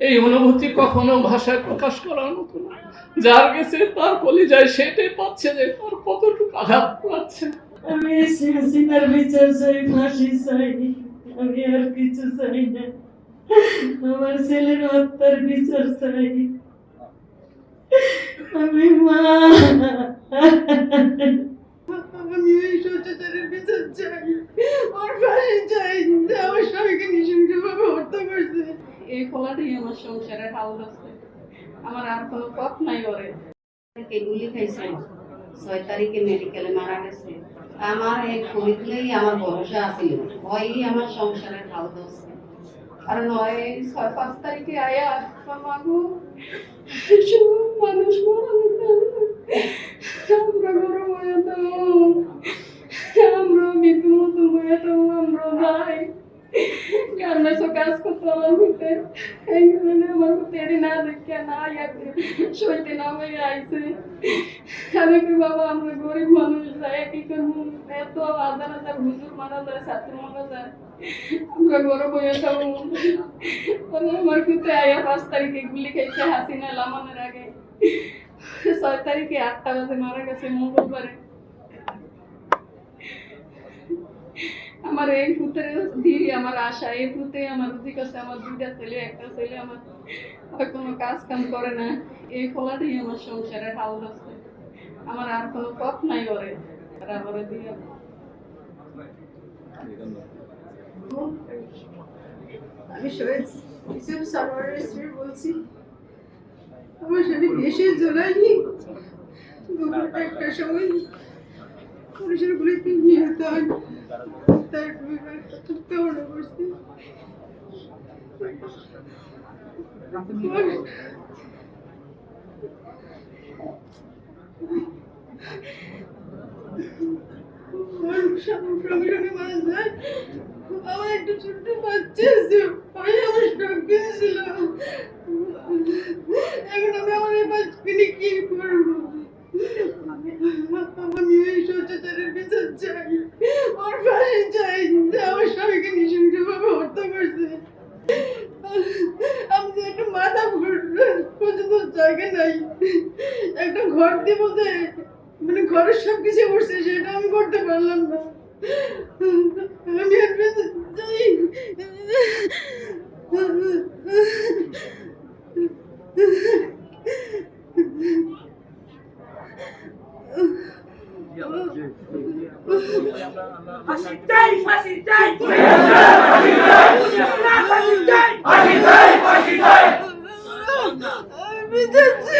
এই অনুভূতি কখনো ভাষায় প্রকাশ করার মতো না। যার গেছে তার কলিজায় সেটাই পাচ্ছে যে তার কতটুকু আঘাত পাচ্ছে। আমি বিচার চাই, ফাঁসি চাই, আমি আর কিছু চাই না। আমার ছেলের হত্যার বিচার চাই। আমি মা। আমি এই সচেতনের বিচার চাই ফাঁসি চাই। আমার স্বামীকে নৃশংসভাবে হত্যা করছে। এই ফলাটাই আমার সংসারের হাল হচ্ছে আমার আর কোনো পথ নাই ওরে গুলি খাইছে। ছয় তারিখে মেডিকেলে মারা গেছে। আমার এই ফরিদলেই আমার ভরসা আছিল। ওই আমার সংসারের হাল ধরছে। কারণ ওই ছয়, পাঁচ তারিখে আয়া মাগু মানুষ মরা আমরা গরম হয়ে যেতাম আমরা মৃত্যু মতো হয়ে যেতাম আমরা ভাই সব কাজ করতাম আমার ভিতরে এই কারণে আমার তেড়ি না দেখে না ইয়াতে সইতে না হয়ে আইছে আমি কি বাবা আমরা গরিব মানুষ যাই কি করব এত হাজার হাজার হুজুর মারা যায় ছাত্র মারা যায় আমরা গরম হয়ে যাব আমার কিন্তু আয়া পাঁচ তারিখে গুলি খেয়েছে হাসিনা লামানের আগে ছয় তারিখে আটটা বাজে মারা গেছে মঙ্গলবারে আমার এই ভূতের দিই আমার আশা, এই ভূতে আমার ঠিক আছে আমার দুইটা ছেলে, একটা ছেলে আমার আর কোনো কাজ কাম করে না। এই ফলাটাই আমার সংসারের হাল হচ্ছে আমার আর কোনো পথ নাই করে তারপরে দিয়ে আমি শহীদ ইসেম সানোয়ারের স্ত্রী বলছি, আমার সাথে দেশে জোলাইনি দুপুর একটার সময় পুলিশের গুলিতে নিহত হন তার হত্যা করছে? আমার একটা ছোট্ট বাচ্চা আছে আমি আমার কিনেছিল এখন আমি আমার এই বাচ্চাকে নিয়ে কি করব আমি এই সচেতনের বিচার চাই ওর ফাঁসি চাই যে আমার স্বামীকে নৃশংসভাবে হত্যা করছে আমি যে একটা মাথা পর্যন্ত জায়গা নাই। একটা ঘর দিব মানে ঘরের সব কিছু করছে সেটা আমি করতে পারলাম না। আমি আর বেঁচে যাই ফাঁসি চাই ফাঁসি চাই। আমি বেঁচে চাই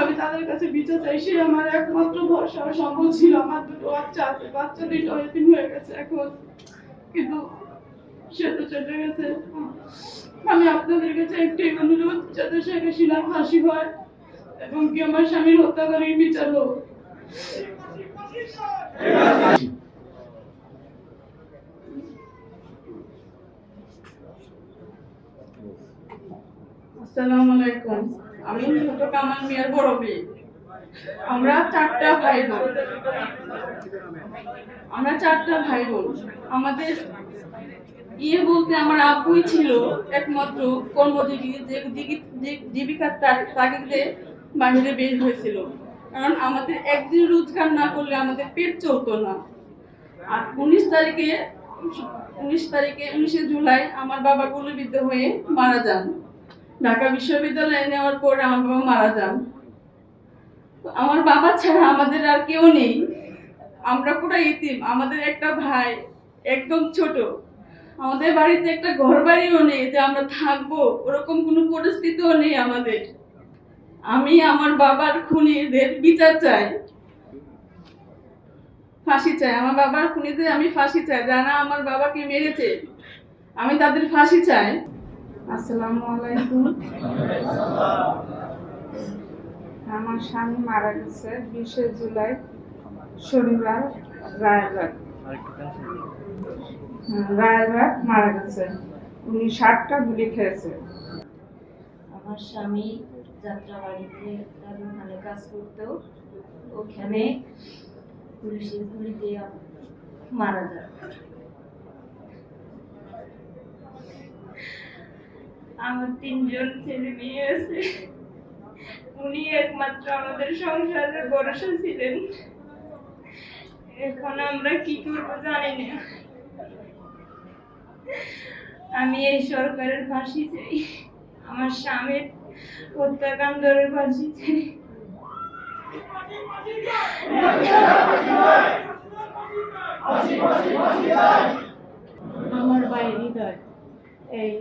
আমি তাদের কাছে বিচার চাই। সে আমার একমাত্র ভরসা আর সম্বল ছিল। আমার দুটো বাচ্চা আছে। বাচ্চা দুটো এতিম হয়ে গেছে এখন। কিন্তু সে তো চলে গেছে। আমি আপনাদের কাছে একটাই অনুরোধ, যাতে শেখ হাসিনার ফাঁসি হয় এবং কি আমার স্বামীর হত্যাকারীর বিচার হোক। আসসালামু আলাইকুম। আমি ছোট কামাল মিয়ার বড় মেয়ে। আমরা চারটা ভাই বোন আমরা চারটা ভাই বোন আমাদের ইয়ে বলতে আমার আব্বুই ছিল একমাত্র কর্মজীবী, যে জীবিকার তাগিদে বাইরে বের হয়েছিল। কারণ আমাদের একদিন রোজগার না করলে আমাদের পেট চলতো না। আর উনিশ তারিখে উনিশ তারিখে, উনিশে জুলাই আমার বাবা গুলিবিদ্ধ হয়ে মারা যান। ঢাকা বিশ্ববিদ্যালয়ে নেওয়ার পর আমার বাবা মারা যান। আমার বাবা ছাড়া আমাদের আর কেউ নেই। আমরা পুরো ইতিম আমাদের একটা ভাই একদম ছোট। আমাদের বাড়িতে একটা ঘর বাড়িও নেই যে আমরা থাকব। ওরকম কোনো পরিস্থিতিও নেই আমাদের। আমি আমার বাবার খুনিদের বিচার চাই। ফাঁসি চাই। আমার বাবার খুনিদের আমি ফাঁসি চাই। যারা আমার বাবাকে মেরেছে, আমি তাদের ফাঁসি চাই। আসসালামু আলাইকুম। আমার স্বামী মারা গেছে বিশে জুলাই, শনিবার রায়বাগ রায়বাগ মারা গেছে। উনি ষাটটা গুলি খেয়েছে। আমার স্বামী যাত্রাবাড়িতে তার ওখানে কাজ করতো। ওখানে পুলিশের গুলি দিয়ে মারা যায়। আমার তিনজন ছেলে মেয়ে আছে। উনি একমাত্র আমাদের সংসারের ভরসা ছিলেন। এখন আমরা কি করব জানি না। আমি এই সরকারের ফাঁসি চাই, আমার স্বামীর হত্যাকাণ্ডের ফাঁসি চাই। আমার বাইরে এই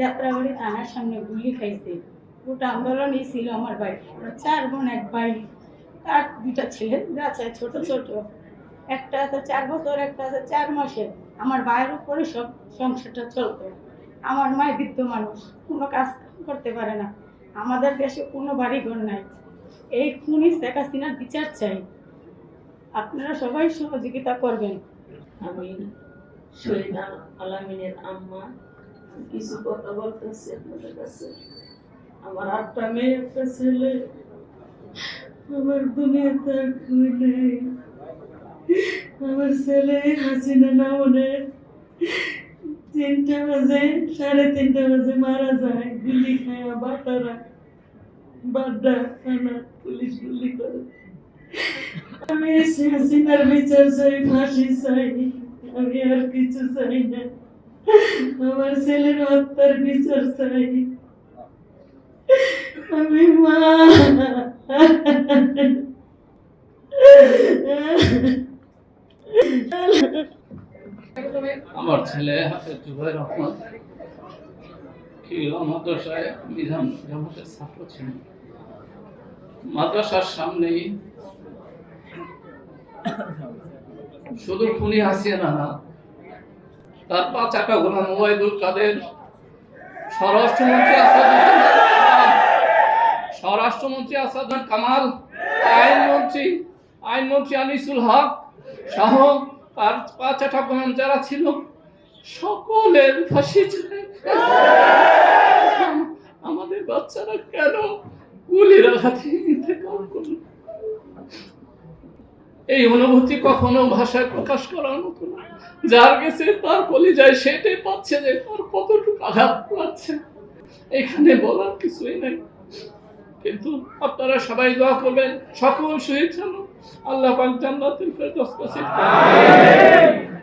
যাত্রাবাড়ি থানার সামনে গুলি খাইছে। গোটা আন্দোলনই ছিল আমার আমরা চার বোন, এক ভাই। তার দুটা ছেলে আছে, ছোট ছোট। একটা আছে চার বছর, একটা আছে চার মাসের। আমার ভাইয়ের উপরে সব সংসারটা চলতো। আমার মায় বৃদ্ধ মানুষ, কোনো কাজ করতে পারে না। আমাদের দেশে কোনো বাড়ি ঘর নাই। এই খুনি শেখ হাসিনার বিচার চাই। আপনারা সবাই সহযোগিতা করবেন। আমি শহীদ আলামিনের আম্মা কিছু কথা বলতেছি আপনাদের কাছে আমার আটটা মেয়ে, একটা ছেলে, আমার দুনিয়াতে আর কেউ নেই। আমার ছেলে হাসিনা নামনে তিনটা বাজে, সাড়ে তিনটা বাজে মারা যায়, গুলি খায়া বাটারা বাড্ডা থানা পুলিশ গুলি করে। আমি হাসিনার বিচার চাই, ফাঁসি চাই, আমি আর কিছু চাই না। আমার ছেলের বিচার চাই। আমি মা। আমার ছেলে জুবাইর রহমান। মাদ্রাসায় বিধান মাদ্রাসার সামনেই শুধু খুনি হাসিনা না তার পাঁচ আটা গোলাম ওবায়দুল কাদের। স্বরাষ্ট্রমন্ত্রী আসাদুজ্জামান স্বরাষ্ট্রমন্ত্রী আসাদুল কামাল। আইনমন্ত্রী আইনমন্ত্রী আনিসুল হক সহ আর পাঁচ আটা গোলাম যারা ছিল, সকলের ফাঁসি আমাদের বাচ্চারা কেন গুলির আঘাতে করল? এই অনুভূতি কখনো ভাষায় প্রকাশ করার মতো না। যার গেছে তার কলিজায় সেটাই পাচ্ছে যে তার কতটুকু আঘাত পাচ্ছে। এখানে বলার কিছুই নাই। কিন্তু আপনারা সবাই দোয়া করবেন, সকল শহীদ যেন আল্লাহ পাক জান্নাতের ফেরদৌস নসিব করেন।